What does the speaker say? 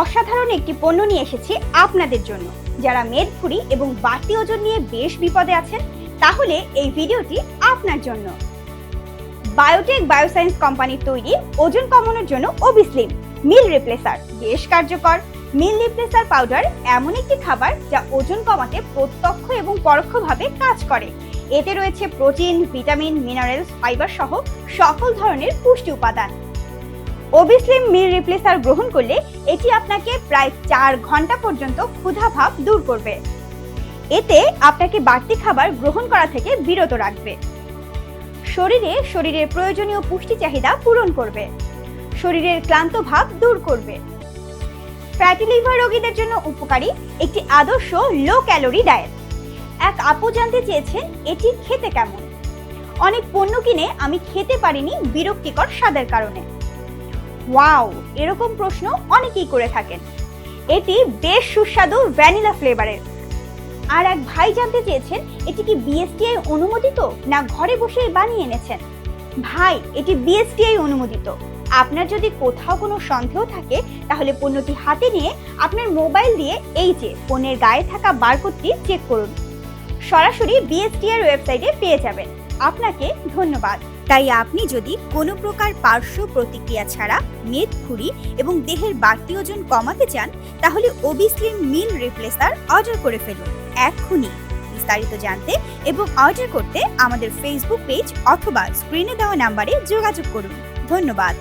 অসাধারণ একটি পণ্য নিয়ে এসেছি আপনাদের জন্য। যারা মেদভুঁড়ি এবং বাড়তি ওজন নিয়ে বেশ বিপদে আছেন, তাহলে এই ভিডিওটি আপনার জন্য। বায়োটেক বায়োসায়েন্স কোম্পানির তৈরি ওজন কমানোর জন্য ওবিসলিম মিল রিপ্লেসার বেশ কার্যকর। মিল রিপ্লেসার পাউডার এমন একটি খাবার যা ওজন কমাতে প্রত্যক্ষ এবং পরোক্ষভাবে কাজ করে। এতে রয়েছে প্রোটিন ভিটামিন মিনারেলস ফাইবার সহ সকল ধরনের পুষ্টি উপাদান। ওবিসলিম মিল রিপ্লেসার গ্রহণ করলে এটি আপনাকে প্রায় চার ঘণ্টা পর্যন্ত ক্ষুধাভাব দূর করবে। এতে আপনাকে বাড়তি খাবার গ্রহণ করা থেকে বিরত রাখবে। শরীরে শরীরের প্রয়োজনীয় পুষ্টি চাহিদা পূরণ করবে। শরীরের ক্লান্ত ভাব দূর করবে। ফ্যাটি লিভার রোগীদের জন্য উপকারী একটি আদর্শ লো ক্যালোরি ডায়েট এক আপু জানতে চেয়েছেন এটি খেতে কেমন। অনেক পণ্য কিনে আমি খেতে পারিনি বিরক্তিকর স্বাদের কারণে। ওয়াও এরকম প্রশ্ন অনেকেই করে থাকেন। এটি বেশ সুস্বাদু ভ্যানিলা ফ্লেভারের আর এক ভাই জানতে চেয়েছেন, এটি কি বিএসটিআই অনুমোদিত না ঘরে বসেই বানিয়ে এনেছেন? ভাই, এটি বিএসটিআই অনুমোদিত। আপনার যদি কোথাও কোনো সন্দেহ থাকে, তাহলে পণ্যটি হাতে নিয়ে আপনার মোবাইল দিয়ে এই যে পণ্যের গায়ে থাকা বারকোডটি চেক করুন। সরাসরি বিএসটিআর ওয়েবসাইটে পেয়ে যাবেন। আপনাকে ধন্যবাদ। তাই আপনি যদি কোনো প্রকার পার্শ্ব প্রতিক্রিয়া ছাড়া মেদ ফুরি এবং দেহের বাড়তি ওজন কমাতে চান, তাহলে ওবিসলিন মিল রিপ্লেসার অর্ডার করে ফেলুন। এখনই বিস্তারিত জানতে এবং অর্ডার করতে আমাদের ফেসবুক পেজ অথবা স্ক্রিনে দেওয়া নাম্বারে যোগাযোগ করুন। ধন্যবাদ।